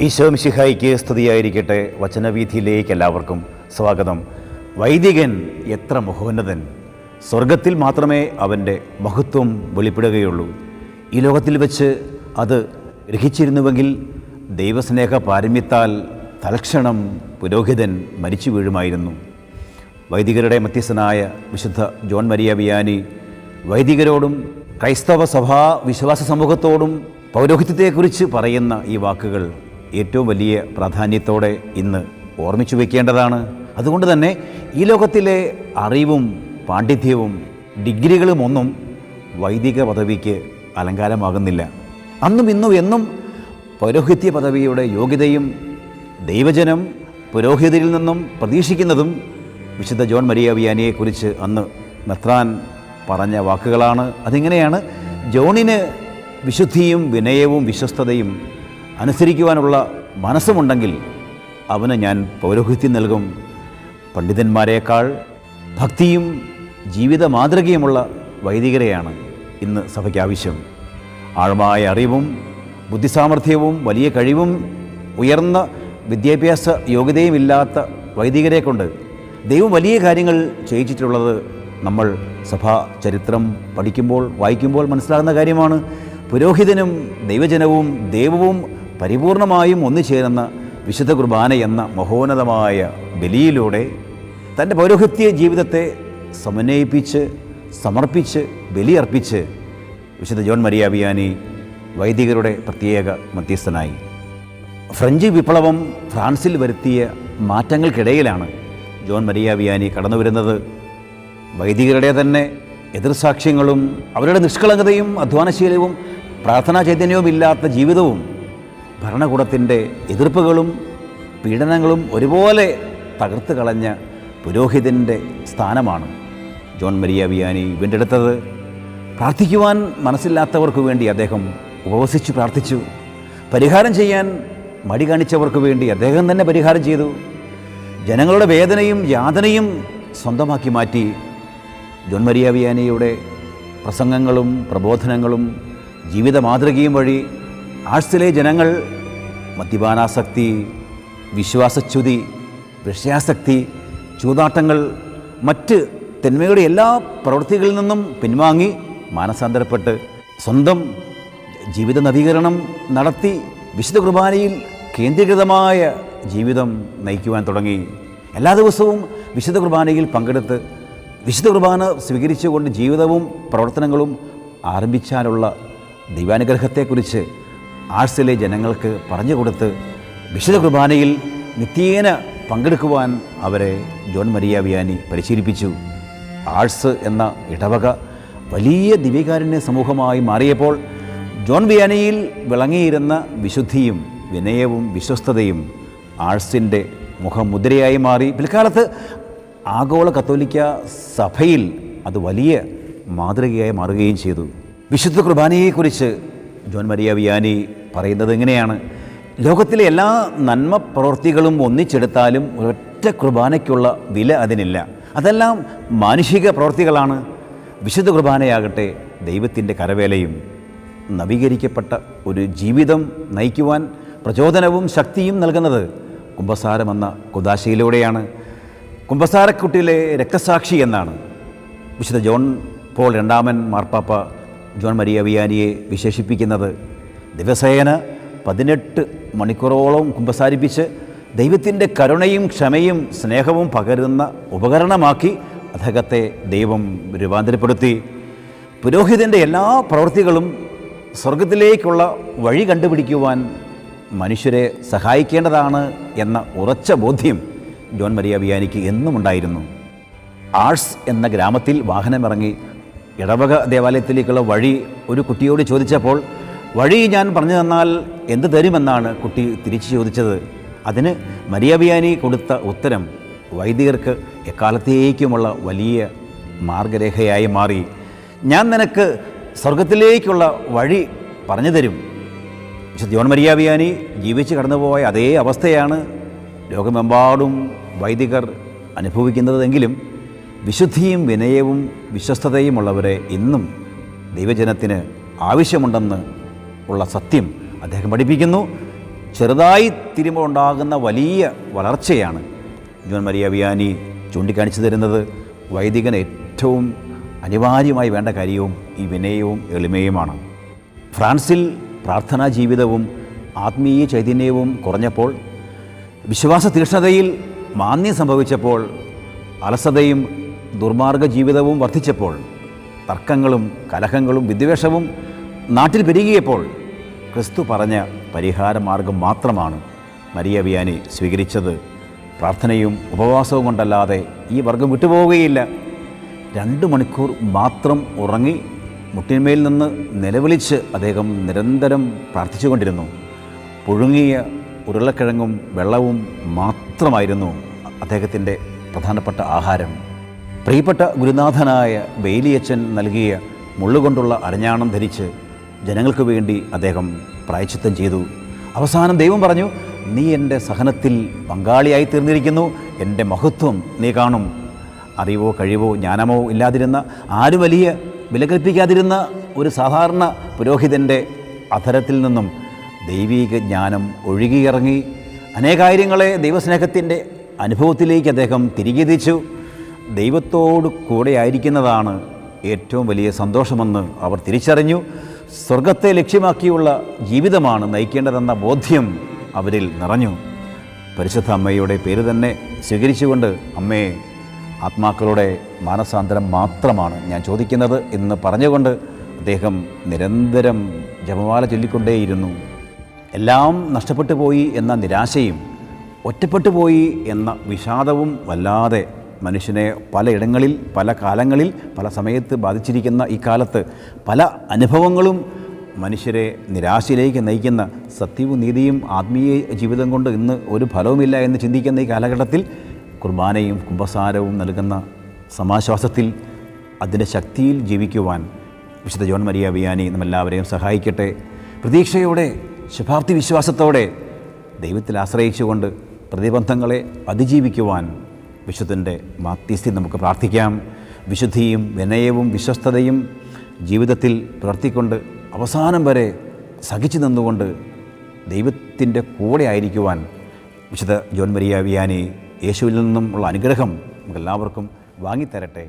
ഈശോമിശിഹായിക്ക് സ്തുതിയായിരിക്കട്ടെ. വചനവീഥിയിലേക്ക് എല്ലാവർക്കും സ്വാഗതം. വൈദികൻ എത്ര മഹോന്നതൻ. സ്വർഗത്തിൽ മാത്രമേ അവന്റെ മഹത്വം വെളിപ്പെടുകയുള്ളൂ. ഈ ലോകത്തിൽ വെച്ച് അത് ഗ്രഹിച്ചിരുന്നുവെങ്കിൽ ദൈവസ്നേഹ പാരമ്യത്താൽ തലക്ഷണം പുരോഹിതൻ മരിച്ചു വീഴുമായിരുന്നു. വൈദികരുടെ മധ്യസ്ഥനായ വിശുദ്ധ ജോൺ മരിയ വിയാനി വൈദികരോടും ക്രൈസ്തവ സഭാ വിശ്വാസ സമൂഹത്തോടും പൗരോഹിത്യത്തെക്കുറിച്ച് പറയുന്ന ഈ വാക്കുകൾ ഏറ്റവും വലിയ പ്രാധാന്യത്തോടെ ഇന്ന് ഓർമ്മിച്ചു വയ്ക്കേണ്ടതാണ് അതുകൊണ്ട് തന്നെ ഈ ലോകത്തിലെ അറിവും പാണ്ഡിത്യവും ഡിഗ്രികളും ഒന്നും വൈദിക പദവിക്ക് അലങ്കാരമാകുന്നില്ല. അന്നും ഇന്നും എന്നും പൗരോഹിത്യ പദവിയുടെ യോഗ്യതയും ദൈവജനം പുരോഹിതരിൽ നിന്നും പ്രതീക്ഷിക്കുന്നതും വിശുദ്ധ ജോൺ മരിയ വിയാനിയെക്കുറിച്ച് അന്ന് മെത്രാൻ പറഞ്ഞ വാക്കുകളാണ്. അതിങ്ങനെയാണ് ജോണിന് വിശുദ്ധിയും വിനയവും വിശ്വസ്തതയും അനുസരിക്കുവാനുള്ള മനസ്സുമുണ്ടെങ്കിൽ അവന് ഞാൻ പൗരോഹിത്യം നൽകും. പണ്ഡിതന്മാരെക്കാൾ ഭക്തിയും ജീവിത മാതൃകയുമുള്ള വൈദികരെയാണ് ഇന്ന് സഭയ്ക്ക് ആവശ്യം ആഴമായ അറിവും ബുദ്ധിസാമർഥ്യവും വലിയ കഴിവും ഉയർന്ന വിദ്യാഭ്യാസ യോഗ്യതയുമില്ലാത്ത വൈദികരെ കൊണ്ട് ദൈവം വലിയ കാര്യങ്ങൾ ചെയ്യിച്ചിട്ടുള്ളത് നമ്മൾ സഭാ ചരിത്രം പഠിക്കുമ്പോൾ വായിക്കുമ്പോൾ മനസ്സിലാകുന്ന കാര്യമാണ്. പുരോഹിതനും ദൈവജനവും ദൈവവും പരിപൂർണമായും ഒന്നുചേരുന്ന വിശുദ്ധ കുർബാന എന്ന മഹോന്നതമായ ബലിയിലൂടെ തന്റെ പൗരോഹിത്യ ജീവിതത്തെ സമന്വയിപ്പിച്ച് സമർപ്പിച്ച് ബലിയർപ്പിച്ച് വിശുദ്ധ ജോൺ മരിയാബിയാനി വൈദികരുടെ പ്രത്യേക മധ്യസ്ഥനായി. ഫ്രഞ്ച് വിപ്ലവം ഫ്രാൻസിൽ വരുത്തിയ മാറ്റങ്ങൾക്കിടയിലാണ് ജോൺ മരിയാബിയാനി കടന്നു വരുന്നത് വൈദികരുടെ തന്നെ എതിർസാക്ഷ്യങ്ങളും അവരുടെ നിഷ്കളങ്കതയും അധ്വാനശീലവും പ്രാർത്ഥനാ ചൈതന്യവും ഇല്ലാത്ത ജീവിതവും ഭരണകൂടത്തിന്റെ എതിർപ്പുകളും പീഡനങ്ങളും ഒരുപോലെ തകർത്ത് കളഞ്ഞ പുരോഹിതന്റെ സ്ഥാനമാണ് ജോൺ മരിയ വിയാനി വീണ്ടെടുത്തത് പ്രാർത്ഥിക്കുവാൻ മനസ്സില്ലാത്തവർക്ക് വേണ്ടി അദ്ദേഹം ഉപവസിച്ചു പ്രാർത്ഥിച്ചു. പരിഹാരം ചെയ്യാൻ മടി കാണിച്ചവർക്ക് വേണ്ടി അദ്ദേഹം തന്നെ പരിഹാരം ചെയ്തു. ജനങ്ങളുടെ വേദനയും യാതനയും സ്വന്തമാക്കി മാറ്റി ജോൺ മരിയ വിയാനിയുടെ പ്രസംഗങ്ങളും പ്രബോധനങ്ങളും ജീവിത മാതൃകയും വഴി ആഴ്സിലെ ജനങ്ങൾ മദ്യപാനാസക്തി വിശ്വാസച്യുതി വിഷയാസക്തി ചൂതാട്ടങ്ങൾ മറ്റ് തിന്മയുടെ എല്ലാ പ്രവൃത്തികളിൽ നിന്നും പിൻവാങ്ങി മാനസാന്തരപ്പെട്ട് സ്വന്തം ജീവിത നവീകരണം നടത്തി വിശുദ്ധ കുർബാനയിൽ കേന്ദ്രീകൃതമായ ജീവിതം നയിക്കുവാൻ തുടങ്ങി. എല്ലാ ദിവസവും വിശുദ്ധ കുർബാനയിൽ പങ്കെടുത്ത് വിശുദ്ധ കുർബാന സ്വീകരിച്ചുകൊണ്ട് ജീവിതവും പ്രവർത്തനങ്ങളും ആരംഭിച്ചാലുള്ള ദൈവാനുഗ്രഹത്തെക്കുറിച്ച് ആഴ്സിലെ ജനങ്ങൾക്ക് പറഞ്ഞു കൊടുത്ത് വിശുദ്ധ കുർബാനയിൽ നിത്യേന പങ്കെടുക്കുവാൻ അവരെ ജോൺ മരിയ വിയാനി പരിശീലിപ്പിച്ചു. ആഴ്സ് എന്ന ഇടവക വലിയ ദിവ്യകാരുണ്യ സമൂഹമായി മാറിയപ്പോൾ ജോൺ വിയാനിയിൽ വിളങ്ങിയിരുന്ന വിശുദ്ധിയും വിനയവും വിശ്വസ്തതയും ആഴ്സിന്റെ മുഖമുദ്രയായി മാറി. പിൽക്കാലത്ത് ആഗോള കത്തോലിക്ക സഭയിൽ അത് വലിയ മാതൃകയായി മാറുകയും ചെയ്തു. വിശുദ്ധ കുർബാനയെക്കുറിച്ച് ജോൺ മരിയ വിയാനി പറയുന്നത് എങ്ങനെയാണ് ലോകത്തിലെ എല്ലാ നന്മ പ്രവൃത്തികളും ഒന്നിച്ചെടുത്താലും ഒരൊറ്റ കുർബാനയ്ക്കുള്ള വില അതിനില്ല. അതെല്ലാം മാനുഷിക പ്രവൃത്തികളാണ് വിശുദ്ധ കുർബാനയാകട്ടെ ദൈവത്തിന്റെ കരവേലയും നവീകരിക്കപ്പെട്ട ഒരു ജീവിതം നയിക്കുവാൻ പ്രചോദനവും ശക്തിയും നൽകുന്നത് കുംഭസാരമെന്ന കുദാശയിലൂടെയാണ്. കുംഭസാരക്കുട്ടിയിലെ രക്തസാക്ഷി എന്നാണ് വിശുദ്ധ ജോൺ പോൾ രണ്ടാമൻ മാർപ്പാപ്പ ജോൺ മരിയ വിയാനിയെ വിശേഷിപ്പിക്കുന്നത്. ദിവസേന പതിനെട്ട് മണിക്കൂറോളം കുമ്പസാരിപ്പിച്ച് ദൈവത്തിന്റെ കരുണയും ക്ഷമയും സ്നേഹവും പകരുന്ന ഉപകരണമാക്കി അദ്ദേഹത്തെ ദൈവം രൂപാന്തരപ്പെടുത്തി. പുരോഹിതന്റെ എല്ലാ പ്രവൃത്തികളും സ്വർഗത്തിലേക്കുള്ള വഴി കണ്ടുപിടിക്കുവാൻ മനുഷ്യരെ സഹായിക്കേണ്ടതാണ് എന്ന ഉറച്ച ബോധ്യം ജോൺ മരിയ ബിയാനിക്ക് എന്നും ഉണ്ടായിരുന്നു ആഴ്സ് എന്ന ഗ്രാമത്തിൽ വാഹനമിറങ്ങി ഇടവക ദേവാലയത്തിലേക്കുള്ള വഴി ഒരു കുട്ടിയോട് ചോദിച്ചപ്പോൾ വഴി ഞാൻ പറഞ്ഞു തന്നാൽ എന്ത് തരുമെന്നാണ് കുട്ടി തിരിച്ചു ചോദിച്ചത്. അതിന് മരിയബിയാനി കൊടുത്ത ഉത്തരം വൈദികർക്ക് എക്കാലത്തേക്കുമുള്ള വലിയ മാർഗരേഖയായി മാറി. ഞാൻ നിനക്ക് സ്വർഗത്തിലേക്കുള്ള വഴി പറഞ്ഞു തരും. പക്ഷേ ജോൺ മരിയാബിയാനി ജീവിച്ച് കടന്നുപോയ അതേ അവസ്ഥയാണ് ലോകമെമ്പാടും വൈദികർ അനുഭവിക്കുന്നതെങ്കിലും വിശുദ്ധിയും വിനയവും വിശ്വസ്തതയുമുള്ളവരെ ഇന്നും ദൈവജനത്തിന് ആവശ്യമുണ്ടെന്ന് ഉള്ള സത്യം അദ്ദേഹം പഠിപ്പിക്കുന്നു. ചെറുതായി തിരുമ്പോൾ ഉണ്ടാകുന്ന വലിയ വളർച്ചയാണ് ജോൺ മരിയ വിയാനി ചൂണ്ടിക്കാണിച്ചു തരുന്നത്. വൈദികൻ ഏറ്റവും അനിവാര്യമായി വേണ്ട കാര്യവും ഈ വിനയവും എളിമയുമാണ്. ഫ്രാൻസിൽ പ്രാർത്ഥനാ ജീവിതവും ആത്മീയ ചൈതന്യവും കുറഞ്ഞപ്പോൾ വിശ്വാസ തീക്ഷ്ണതയിൽ മാന്യം സംഭവിച്ചപ്പോൾ അലസതയും ദുർമാർഗ ജീവിതവും വർദ്ധിച്ചപ്പോൾ തർക്കങ്ങളും കലഹങ്ങളും വിദ്വേഷവും നാട്ടിൽ പെരുകിയപ്പോൾ ക്രിസ്തു പറഞ്ഞ പരിഹാരമാർഗം മാത്രമാണ് മരിയ വിയാനി സ്വീകരിച്ചത്. പ്രാർത്ഥനയും ഉപവാസവും കൊണ്ടല്ലാതെ ഈ വർഗം വിട്ടുപോവുകയില്ല. രണ്ട് മണിക്കൂർ മാത്രം ഉറങ്ങി മുട്ടിന്മേൽ നിന്ന് നിലവിളിച്ച് അദ്ദേഹം നിരന്തരം പ്രാർത്ഥിച്ചുകൊണ്ടിരുന്നു. പുഴുങ്ങിയ ഉരുളക്കിഴങ്ങും വെള്ളവും മാത്രമായിരുന്നു അദ്ദേഹത്തിന്റെ പ്രധാനപ്പെട്ട ആഹാരം. പ്രിയപ്പെട്ട ഗുരുനാഥനായ ബെയിലിയച്ചൻ നൽകിയ മുള്ളുകൊണ്ടുള്ള അരഞ്ഞാണം ധരിച്ച് ജനങ്ങൾക്ക് വേണ്ടി അദ്ദേഹം പ്രായച്ചിത്തം ചെയ്തു. അവസാനം ദൈവം പറഞ്ഞു നീ എന്റെ സഹനത്തിൽ പങ്കാളിയായി തീർന്നിരിക്കുന്നു. എന്റെ മഹത്വം നീ കാണും. അറിവോ കഴിവോ ജ്ഞാനമോ ഇല്ലാതിരുന്ന ആരും വലിയ വില കൽപ്പിക്കാതിരുന്ന ഒരു സാധാരണ പുരോഹിതന്റെ അധരത്തിൽ നിന്നും ദൈവീക ജ്ഞാനം ഒഴുകിയിറങ്ങി. അനേകാര്യങ്ങളെ ദൈവസ്നേഹത്തിന്റെ അനുഭവത്തിലേക്ക് അദ്ദേഹം തിരികെ തിരിച്ചു ദൈവത്തോട് കൂടെയായിരിക്കുന്നതാണ് ഏറ്റവും വലിയ സന്തോഷമെന്ന് അവർ തിരിച്ചറിഞ്ഞു. സ്വർഗത്തെ ലക്ഷ്യമാക്കിയുള്ള ജീവിതമാണ് നയിക്കേണ്ടതെന്ന ബോധ്യം അവരിൽ നിറഞ്ഞു. പരിശുദ്ധ അമ്മയുടെ പേര് തന്നെ സ്വീകരിച്ചുകൊണ്ട് അമ്മയെ ആത്മാക്കളുടെ മാനസാന്തരം മാത്രമാണ് ഞാൻ ചോദിക്കുന്നത് എന്ന് പറഞ്ഞുകൊണ്ട് അദ്ദേഹം നിരന്തരം ജപമാല ചൊല്ലിക്കൊണ്ടേയിരുന്നു. എല്ലാം നഷ്ടപ്പെട്ടു പോയി എന്ന നിരാശയും ഒറ്റപ്പെട്ടു പോയി എന്ന വിഷാദവും വല്ലാതെ മനുഷ്യനെ പലയിടങ്ങളിൽ പല കാലങ്ങളിൽ പല സമയത്ത് ബാധിച്ചിരിക്കുന്ന ഈ കാലത്ത് പല അനുഭവങ്ങളും മനുഷ്യരെ നിരാശയിലേക്ക് നയിക്കുന്ന സത്യവും നീതിയും ആത്മീയ ജീവിതം കൊണ്ട് ഇന്ന് ഒരു ഫലവുമില്ല എന്ന് ചിന്തിക്കുന്ന ഈ കാലഘട്ടത്തിൽ കുർബാനയും കുംഭസാരവും നൽകുന്ന സമാശ്വാസത്തിൽ അതിന്റെ ശക്തിയിൽ ജീവിക്കുവാൻ വിശുദ്ധ ജോൺ മരിയ വിയാനി നമ്മെല്ലാവരെയും സഹായിക്കട്ടെ. പ്രതീക്ഷയോടെ ശുഭാപ്തി വിശ്വാസത്തോടെ ദൈവത്തിൽ ആശ്രയിച്ചുകൊണ്ട് പ്രതിബന്ധങ്ങളെ അതിജീവിക്കുവാൻ വിശുദ്ധന്റെ മാധ്യസ്ഥി നമുക്ക് പ്രാർത്ഥിക്കാം. വിശുദ്ധിയും വിനയവും വിശ്വസ്തതയും ജീവിതത്തിൽ പുലർത്തിക്കൊണ്ട് അവസാനം വരെ സഹിച്ചു നിന്നുകൊണ്ട് ദൈവത്തിന്റെ കൂടെ ആയിരിക്കുവാൻ വിശുദ്ധ ജോൺ മരിയ വിയാനി യേശുവിൽ നിന്നും ഉള്ള അനുഗ്രഹം നമുക്കെല്ലാവർക്കും വാങ്ങിത്തരട്ടെ.